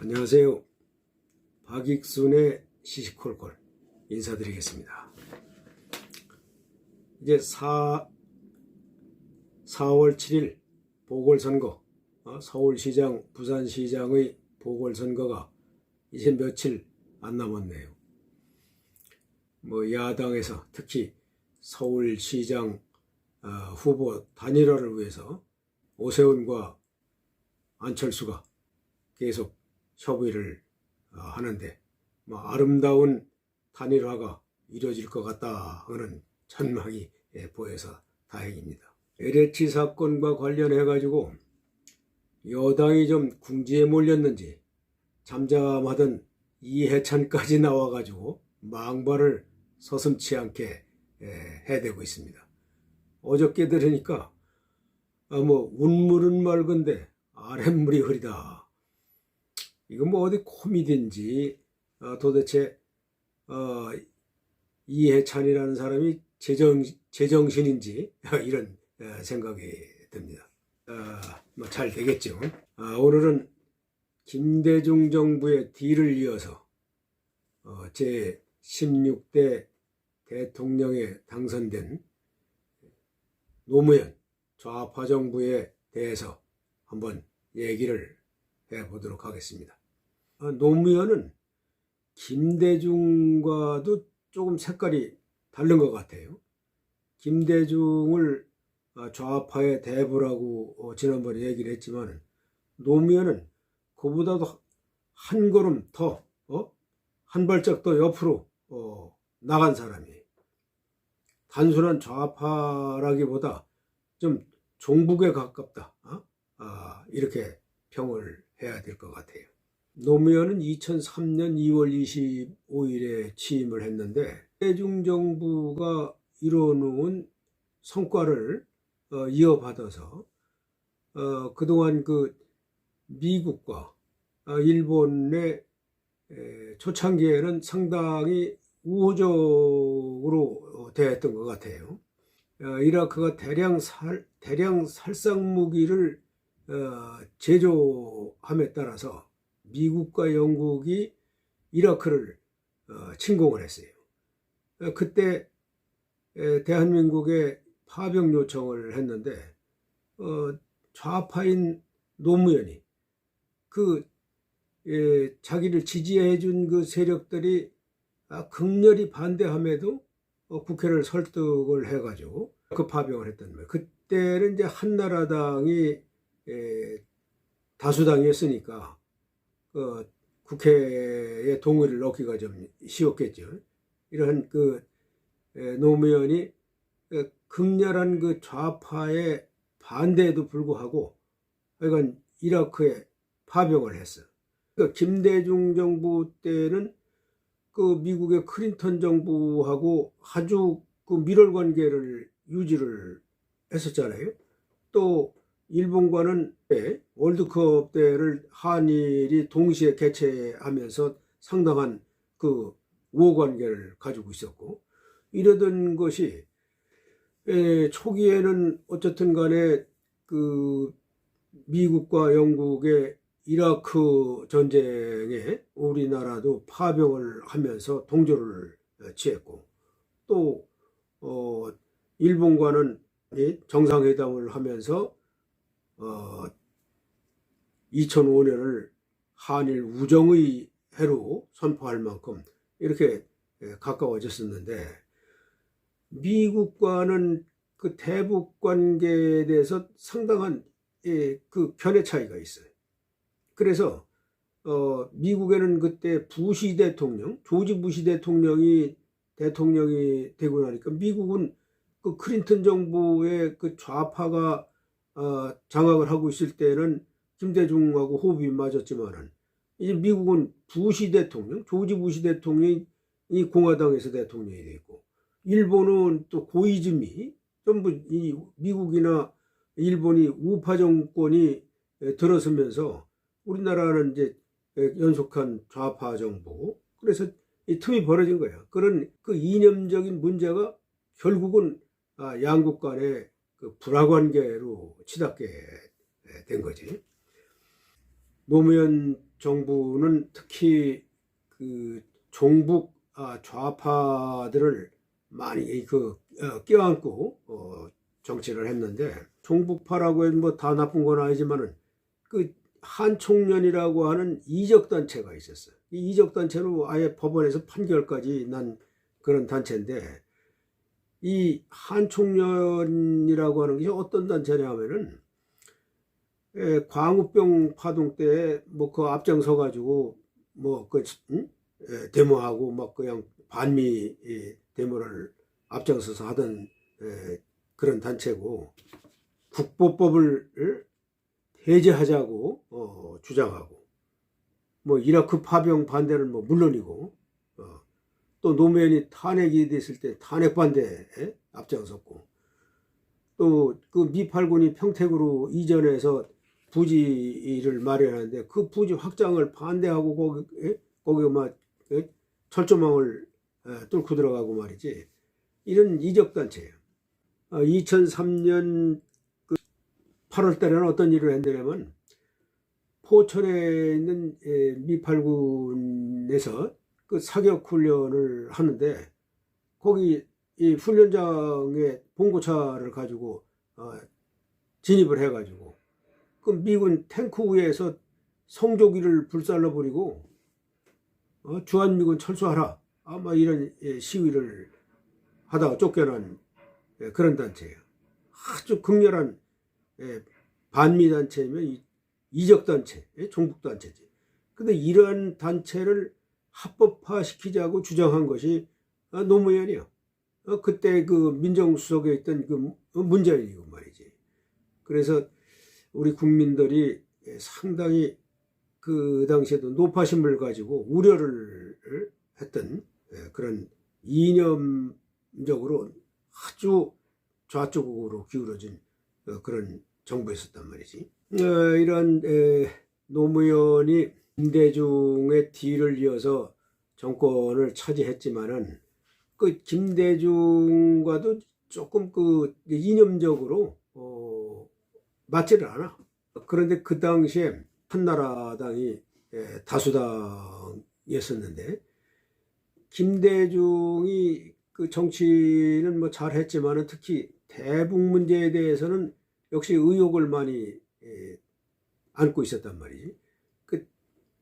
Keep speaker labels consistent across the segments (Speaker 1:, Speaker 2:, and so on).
Speaker 1: 안녕하세요. 박익순의 시시콜콜 인사드리겠습니다. 이제 4, 4월 7일 보궐선거, 어, 서울시장, 부산시장의 보궐선거가 이제 며칠 안 남았네요. 뭐 야당에서 특히 서울시장 어, 후보 단일화를 위해서 오세훈과 안철수가 계속 협의를 어, 하는데 뭐 아름다운 단일화가 이루어질 것 같다 하는 전망이 예, 보여서 다행입니다. LH 사건과 관련해 가지고 여당이 좀 궁지에 몰렸는지 잠잠하던 이해찬까지 나와 가지고 망발을 서슴치 않게 예, 해대고 있습니다. 어저께 들으니까 아, 뭐 운물은 맑은데 아랫물이 흐리다. 이거 뭐 어디 코미디인지 어, 도대체 어, 이해찬이라는 사람이 제정 제정신인지 이런 어, 생각이 듭니다. 어, 뭐잘 되겠죠. 아, 오늘은 김대중 정부의 뒤를 이어서 어, 제 16대 대통령에 당선된 노무현 좌파 정부에 대해서 한번 얘기를 해보도록 하겠습니다. 아, 노무현은 김대중과도 조금 색깔이 다른 것 같아요. 김대중을 아, 좌파의 대부라고 어, 지난번에 얘기를 했지만 노무현은 그보다도 한 걸음 더, 어? 한 발짝 더 옆으로 어, 나간 사람이에요. 단순한 좌파라기보다 좀 종북에 가깝다. 어? 아, 이렇게 평을 해야 될 것 같아요. 노무현은 2003년 2월 25일에 취임을 했는데 대중 정부가 이뤄놓은 성과를 어, 이어받아서 어, 그동안 그 미국과 어, 일본의 에, 초창기에는 상당히 우호적으로 어, 대했던 것 같아요. 어, 이라크가 대량 살 대량 살상 무기를 어, 제조함에 따라서 미국과 영국이 이라크를 어, 침공을 했어요. 어, 그때 에, 대한민국에 파병 요청을 했는데 어, 좌파인 노무현이 그 에, 자기를 지지해 준 그 세력들이 아, 극렬히 반대함에도 어, 국회를 설득을 해가지고 그 파병을 했단 말이에요. 그때는 이제 한나라당이 에, 다수당이었으니까 그 국회에 동의를 넣기가 좀 쉬웠겠죠. 이런 그 에, 노무현이 그 극렬한 그 좌파의 반대에도 불구하고 하여간 이라크에 파병을 했어. 그러니까 김대중 정부 때는 그 미국의 클린턴 정부하고 아주 그 밀월 관계를 유지를 했었잖아요. 또 일본과는 때 월드컵 때를 한일이 동시에 개최하면서 상당한 그 우호 관계를 가지고 있었고 이러던 것이 에, 초기에는 어쨌든 간에 그 미국과 영국의 이라크 전쟁에 우리나라도 파병을 하면서 동조를 취했고 또 어, 일본과는 이 정상회담을 하면서 어, 2005년을 한일 우정의 해로 선포할 만큼 이렇게 예, 가까워졌었는데 미국과는 그 대북 관계에 대해서 상당한 예, 그 견해 차이가 있어요. 그래서 어, 미국에는 그때 부시 대통령, 조지 부시 대통령이 대통령이 되고 나니까 미국은 그 클린턴 정부의 그 좌파가 어, 장악을 하고 있을 때는 김대중하고 호흡이 맞았지만은 이제 미국은 부시 대통령, 조지 부시 대통령이 이 공화당에서 대통령이 됐고 일본은 또 고이즈미 전부 이 미국이나 일본이 우파 정권이 들어서면서 우리나라는 이제 연속한 좌파 정부 그래서 이 틈이 벌어진 거예요. 그런 그 이념적인 문제가 결국은 아, 양국 간의 그 불화관계로 치닫게 된 거지. 노무현 정부는 특히 그 종북 아, 좌파들을 많이 그 어, 껴안고 어, 정치를 했는데 종북파라고 해도 뭐다 나쁜 건 아니지만은 그 한총련이라고 하는 이적 단체가 있었어요. 이 이적 단체로 아예 법원에서 판결까지 난 그런 단체인데 이 한총련이라고 하는 게 어떤 단체냐 하면은 에, 광우병 파동 때 뭐 그 앞장서 가지고 뭐그 데모하고 막 그냥 반미 이, 데모를 앞장서서 하던 에, 그런 단체고 국보법을 해제하자고 어, 주장하고 뭐 이라크 파병 반대는 뭐 물론이고 어, 또 노무현이 탄핵이 됐을 때 탄핵 반대에 앞장섰고 또 그 미팔군이 평택으로 이전해서 부지를 마련하는데 그 부지 확장을 반대하고 거기 에? 거기 막 에? 철조망을 에, 뚫고 들어가고 말이지 이런 이적 단체예요. 어, 2003년 그 8월 달에는 어떤 일을 했냐면 포천에 있는 에, 미팔군에서 그 사격 훈련을 하는데 거기 이 훈련장에 봉고차를 가지고 어, 진입을 해가지고 그 미군 탱크 위에서 성조기를 불살라 버리고 어, 주한미군 철수하라 아마 이런 예, 시위를 하다가 쫓겨난 예, 그런 단체예요. 아주 극렬한 예, 반미 단체면 이- 이적 단체, 예, 종북 단체지. 근데 이런 단체를 합법화 시키자고 주장한 것이 어, 노무현이요. 어, 그때 그 민정수석에 있던 그 문재인이고 말이지. 그래서 우리 국민들이 예, 상당히 그 당시에도 노파심을 가지고 우려를 했던 예, 그런 이념적으로 아주 좌쪽으로 기울어진 어, 그런 정부였었단 말이지. 어, 이런 에, 노무현이 김대중의 뒤를 이어서 정권을 차지했지만은 그 김대중과도 조금 그 이념적으로 어, 맞지를 않아. 그런데 그 당시에 한나라당이 예, 다수당이었었는데 김대중이 그 정치는 뭐 잘했지만은 특히 대북 문제에 대해서는 역시 의혹을 많이 예, 안고 있었단 말이지.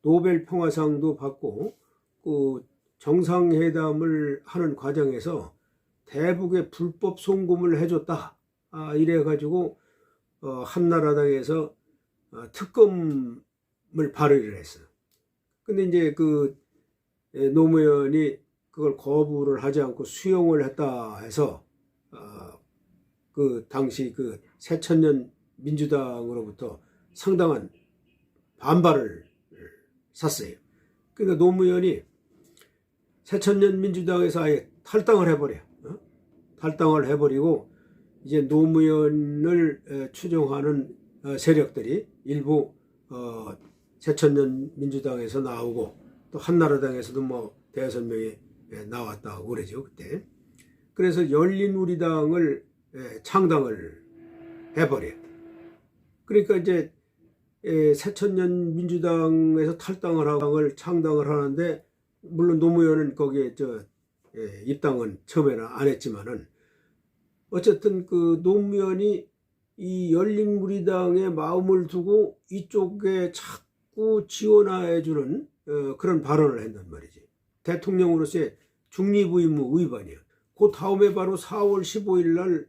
Speaker 1: 그 노벨 평화상도 받고 그 정상회담을 하는 과정에서 대북에 불법 송금을 해줬다. 아, 이래 가지고 어, 한나라당에서 어, 특검을 발의를 했어. 근데 이제 그 예, 노무현이 그걸 거부를 하지 않고 수용을 했다 해서 어, 그 당시 그 새천년 민주당으로부터 상당한 반발을 샀어요. 그러니까 노무현이 새천년 민주당에서 아예 탈당을 해버려. 어? 탈당을 해버리고 이제 노무현을 에, 추종하는 어, 세력들이 일부 어, 새천년 민주당에서 나오고 또 한나라당에서도 뭐 대여섯 명이 예, 나왔다고 그러죠 그때. 그래서 열린우리당을 예, 창당을 해버려. 그러니까 이제 예, 새천년 민주당에서 탈당을 하고 창당을 하는데 물론 노무현은 거기에 저 예, 입당은 처음에는 안 했지만은 어쨌든 그 노무현이 이 열린우리당에 마음을 두고 이쪽에 자꾸 지원해주는 어, 그런 발언을 했단 말이지. 대통령으로서의 중립의무 위반이야. 그 다음에 바로 4월 15일 날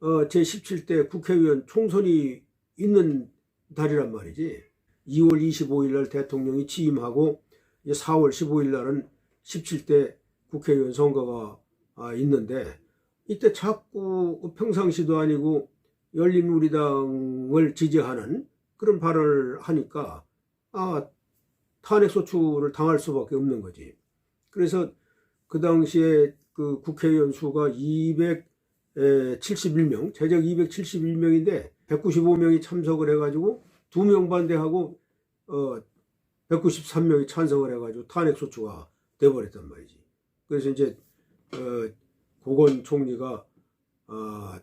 Speaker 1: 어, 제17대 국회의원 총선이 있는 달이란 말이지. 2월 25일 날 대통령이 취임하고 이제 4월 15일 날은 17대 국회의원 선거가 아, 있는데 이때 자꾸 평상시도 아니고 열린우리당을 지지하는 그런 발언을 하니까 아 탄핵 소추를 당할 수밖에 없는 거지. 그래서 그 당시에 그 국회의원 수가 271명, 제적 271명인데 195명이 참석을 해가지고 2명 반대하고 어 193명이 찬성을 해가지고 탄핵 소추가 돼버렸단 말이지. 그래서 이제 어 고건 총리가 아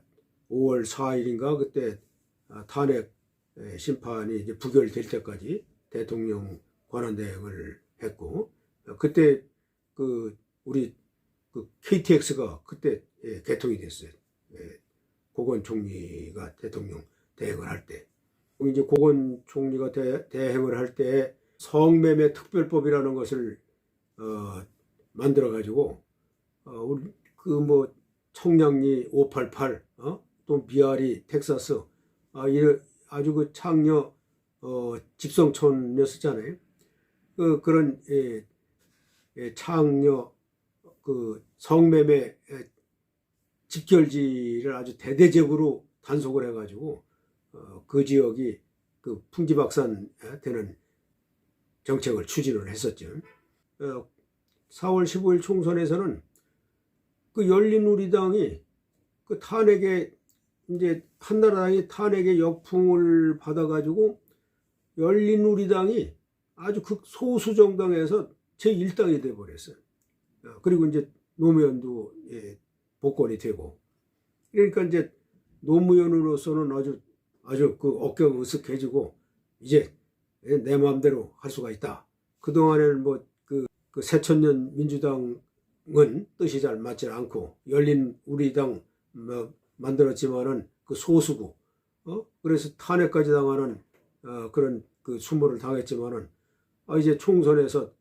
Speaker 1: 5월 4일인가 그때 아, 탄핵 에, 심판이 이제 부결될 때까지 대통령 권한대행을 했고 어, 그때 그 우리 그 KTX가 그때 예, 개통이 됐어요. 예, 고건 총리가 대통령 대행을 할 때. 이제 고건 총리가 대, 대행을 할 때 성매매 특별법이라는 것을 어, 만들어 가지고 어, 우리 그 뭐 청량리 588, 어? 또 미아리, 텍사스, 아, 이래 아주 그 창녀 어, 집성촌이었었잖아요. 그 그런 예, 예, 창녀 그 성매매 예, 집결지를 아주 대대적으로 단속을 해가지고 어, 그 지역이 그 풍지박산 되는 정책을 추진을 했었죠. 어, 4월 15일 총선에서는 그 열린우리당이 그 탄핵에 이제 한나라당이 탄핵의 역풍을 받아가지고 열린우리당이 아주 극 소수 정당에서 제 1당이 돼버렸어요. 어, 그리고 이제 노무현도 예, 복권이 되고 그러니까 이제 노무현으로서는 아주 아주 그 어깨가 으쓱해지고 이제 내 마음대로 할 수가 있다. 그 동안에는 뭐그 그 새천년 민주당은 뜻이 잘 맞지 않고 열린 우리당 뭐 만들었지만은 그 소수고 어 그래서 탄핵까지 당하는 어 그런 그 수모를 당했지만은 아 이제 총선에서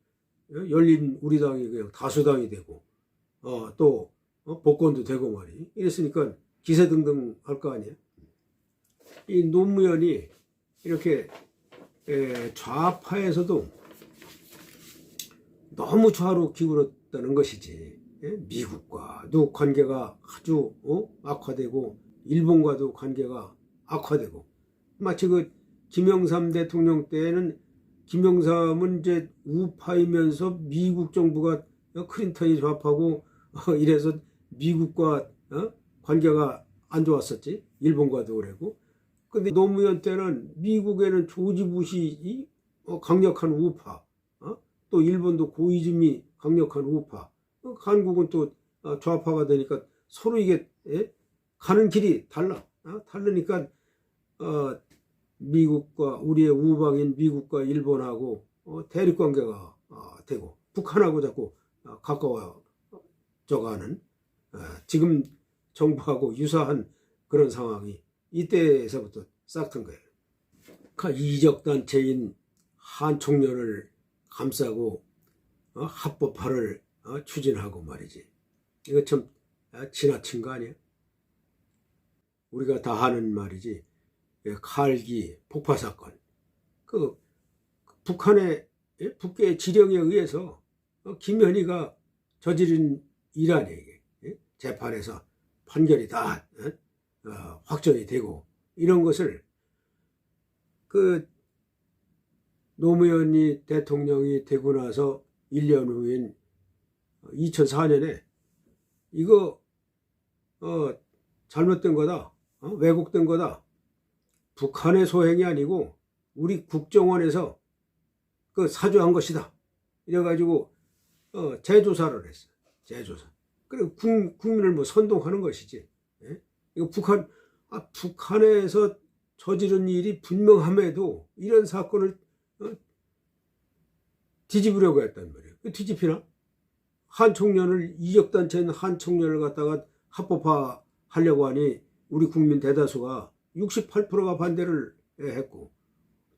Speaker 1: 열린 우리당이 그냥 다수당이 되고 어 또 어, 복권도 되고 말이 이랬으니까 기세등등 할 거 아니에요. 이 노무현이 이렇게 에, 좌파에서도 너무 좌로 기울었다는 것이지. 예? 미국과도 관계가 아주 어? 악화되고 일본과도 관계가 악화되고 마치 그 김영삼 대통령 때는 김영삼은 이제 우파이면서 미국 정부가 클린턴이 좌파고 어, 이래서 미국과 어? 관계가 안 좋았었지 일본과도 그랬고 근데 노무현 때는 미국에는 조지 부시 어, 강력한 우파 어? 또 일본도 고이즈미 강력한 우파 어, 한국은 또 어, 좌파가 되니까 서로 이게 예? 가는 길이 달라 어? 다르니까 어, 미국과 우리의 우방인 미국과 일본하고 어, 대립 관계가 어, 되고 북한하고 자꾸 어, 가까워져가는 어, 지금 정부하고 유사한 그런 상황이 이때에서부터 싹튼 거예요. 그 이적 단체인 한 총련을 감싸고 어, 합법화를 어, 추진하고 말이지. 이거 참 아, 지나친 거 아니야? 우리가 다 하는 말이지. 예, 칼기 폭파 사건. 그 북한의 예, 북괴 지령에 의해서 어, 김현희가 저지른 일 아니에요. 예? 재판에서 판결이 다 어, 어, 확정이 되고 이런 것을 그 노무현이 대통령이 되고 나서 1년 후인 2004년에 이거 어, 잘못된 거다. 어? 왜곡된 거다. 북한의 소행이 아니고 우리 국정원에서 그 사주한 것이다. 이래가지고 어, 재조사를 했어요. 재조사. 그리고 국, 국민을 뭐 선동하는 것이지. 예? 이거 북한 아, 북한에서 저지른 일이 분명함에도 이런 사건을 어? 뒤집으려고 했단 말이에요. 그 뒤집히나? 한 청년을 이적 단체인 한 청년을 갖다가 합법화 하려고 하니 우리 국민 대다수가 68%가 반대를 했고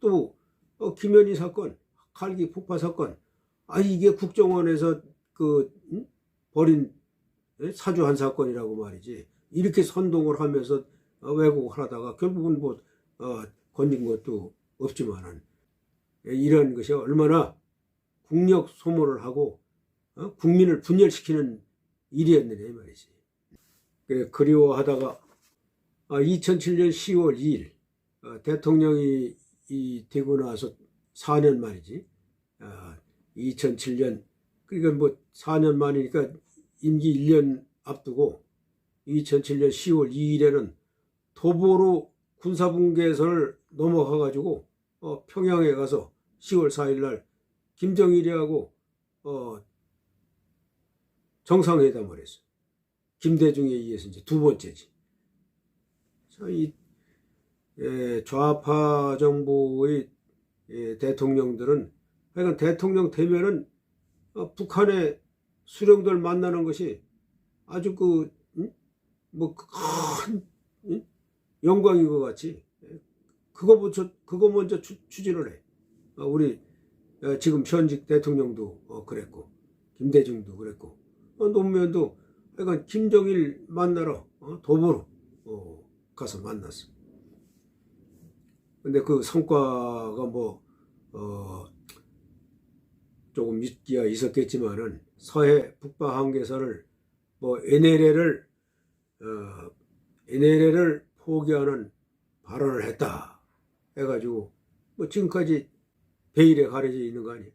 Speaker 1: 또 어, 김현희 사건, 칼기 폭파 사건, 아 이게 국정원에서 그 음? 벌인 사주한 사건이라고 말이지 이렇게 선동을 하면서 어, 왜곡을 하다가 결국은 뭐 어, 건진 것도 없지만은 이런 것이 얼마나 국력 소모를 하고 어? 국민을 분열시키는 일이었느냐 말이지. 그래, 그리워하다가 2007년 10월 2일 어, 대통령이 이 되고 나서 4년 만이지. 아, 2007년 그러니까 뭐 4년 만이니까 임기 1년 앞두고 2007년 10월 2일에는 도보로 군사분계선을 넘어가 가지고 어, 평양에 가서 10월 4일 날 김정일이하고 어, 정상회담을 했어요. 김대중에 의해서 이제 두 번째지. 이 예, 좌파 정부의 예, 대통령들은 하여간 대통령 되면은 어, 북한의 수령들 만나는 것이 아주 그, 그 뭐 큰 영광인 것 같이 예, 그거 먼저 그거 먼저 추, 추진을 해. 어, 우리 어, 지금 현직 대통령도 어, 그랬고 김대중도 그랬고 어, 노무현도 하여간 김정일 만나러 어, 도보로 어, 가서 만났어. 근데 그 성과가 뭐 어, 조금 있기야 있었겠지만은 서해 북방 한계선을 뭐 NLL을 어, NLL을 포기하는 발언을 했다 해가지고 뭐 지금까지 베일에 가려져 있는 거 아니에요.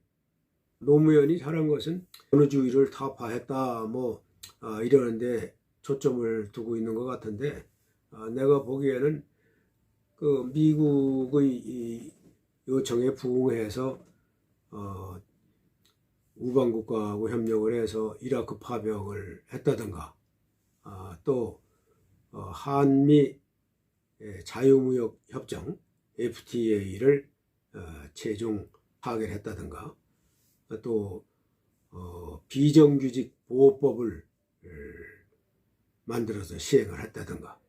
Speaker 1: 노무현이 잘한 것은 어느주의를 타파했다 뭐 아, 이러는데 초점을 두고 있는 것 같은데 아, 내가 보기에는 그 미국의 이 요청에 부응해서 어, 우방국가하고 협력을 해서 이라크 파병을 했다든가 아, 또 어, 한미 예, 자유무역 협정 FTA를 어, 최종 파결했다든가 또 어, 비정규직 보호법을 을, 만들어서 시행을 했다든가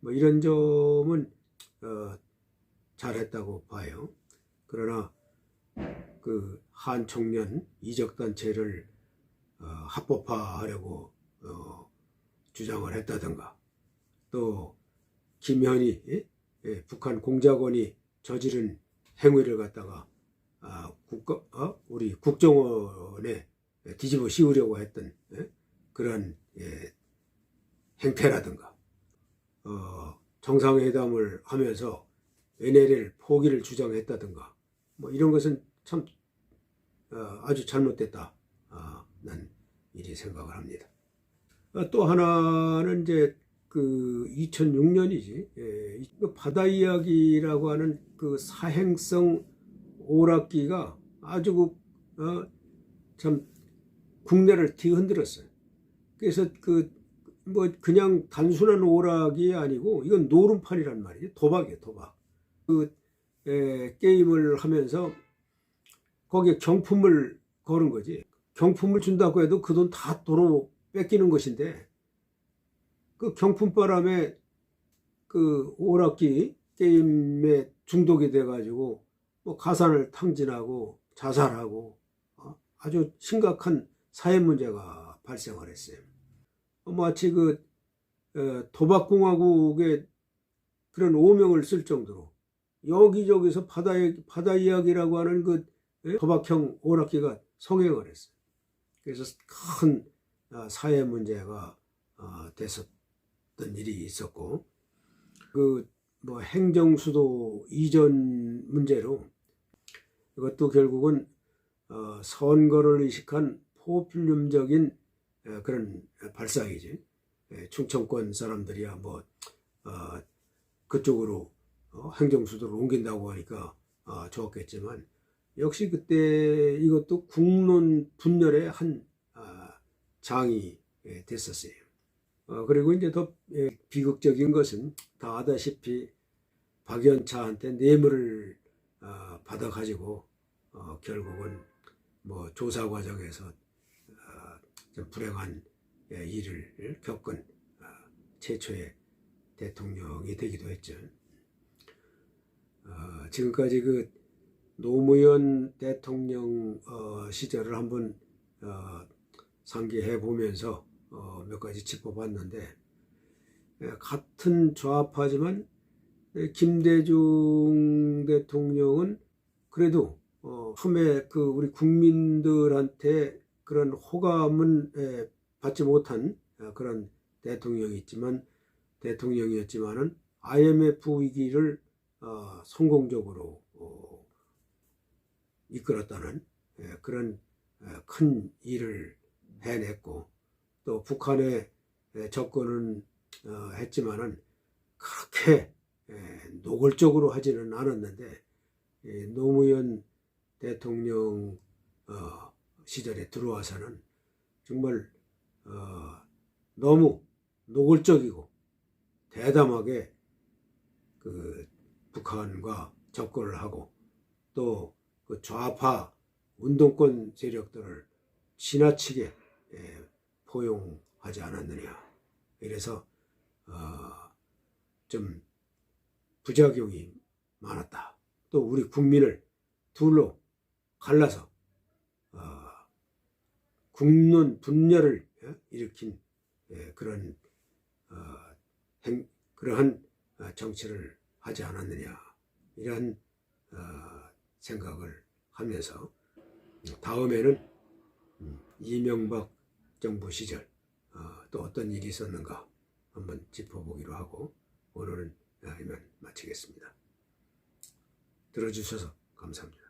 Speaker 1: 뭐 이런 점은 어, 잘했다고 봐요. 그러나 그 한총련 이적 단체를 어, 합법화하려고 어, 주장을 했다든가 또 김현희 예? 예, 북한 공작원이 저지른 행위를 갖다가 아, 국가 어? 우리 국정원에 뒤집어 씌우려고 했던 예? 그런 예, 행태라든가 어, 정상회담을 하면서 NLL 포기를 주장했다든가 뭐 이런 것은 참 어, 아주 잘못됐다. 아, 난 이리 생각을 합니다. 어, 또 하나는 이제 그 2006년이지 예, 그 바다 이야기라고 하는 그 사행성 오락기가 아주 그, 어, 참 국내를 뒤흔들었어요. 그래서 그 뭐 그냥 단순한 오락이 아니고 이건 노름판이란 말이에요. 도박이에요, 도박. 그 에, 게임을 하면서 거기에 경품을 거는 거지. 경품을 준다고 해도 그 돈 다 도로 뺏기는 것인데 그 경품 바람에 그 오락기 게임에 중독이 돼가지고 뭐 가산을 탕진하고 자살하고 어? 아주 심각한 사회 문제가 발생을 했어요. 어, 마치 그 어, 도박공화국의 그런 오명을 쓸 정도로 여기저기서 바다, 바다 이야기라고 하는 그 예? 도박형 오락기가 성행을 했어요. 그래서 큰 아, 사회 문제가 아, 됐었던 일이 있었고, 그 뭐 행정수도 이전 문제로 이것도 결국은 어, 선거를 의식한 포퓰륨적인 에, 그런 발상이지. 에, 충청권 사람들이야 뭐 어, 그쪽으로 어, 행정수도를 옮긴다고 하니까 아, 좋았겠지만 역시 그때 이것도 국론 분열의 한 아, 장이 예, 됐었어요. 어, 그리고 이제 더 예, 비극적인 것은 다 아다시피 박연차한테 뇌물을 아, 받아가지고 어, 결국은 뭐 조사 과정에서 불행한 예, 일을 겪은 아, 최초의 대통령이 되기도 했죠. 어, 지금까지 그 노무현 대통령 어, 시절을 한번 어, 상기해 보면서 어, 몇 가지 짚어봤는데 예, 같은 좌파지만 예, 김대중 대통령은 그래도 어, 처음에 그 우리 국민들한테 그런 호감은 예, 받지 못한 어, 그런 대통령이 있지만 대통령이었지만은 IMF 위기를 어, 성공적으로 어, 이끌었다는 예, 그런 어, 큰 일을 해냈고 또 북한의 예, 접근은 어, 했지만은 그렇게 예, 노골적으로 하지는 않았는데 예, 노무현 대통령 어, 시절에 들어와서는 정말 어, 너무 노골적이고 대담하게 그 북한과 접근을 하고 또 그 좌파 운동권 세력들을 지나치게 예, 포용하지 않았느냐. 이래서 어, 좀 부작용이 많았다. 또 우리 국민을 둘로 갈라서 어, 국론 분열을 예, 일으킨 예, 그런 어, 행, 그러한 어, 정치를 하지 않았느냐 이러한 어, 생각을 하면서 다음에는 음, 이명박 정부 시절 어, 또 어떤 일이 있었는가 한번 짚어보기로 하고 오늘은 이만 마치겠습니다. 들어주셔서 감사합니다.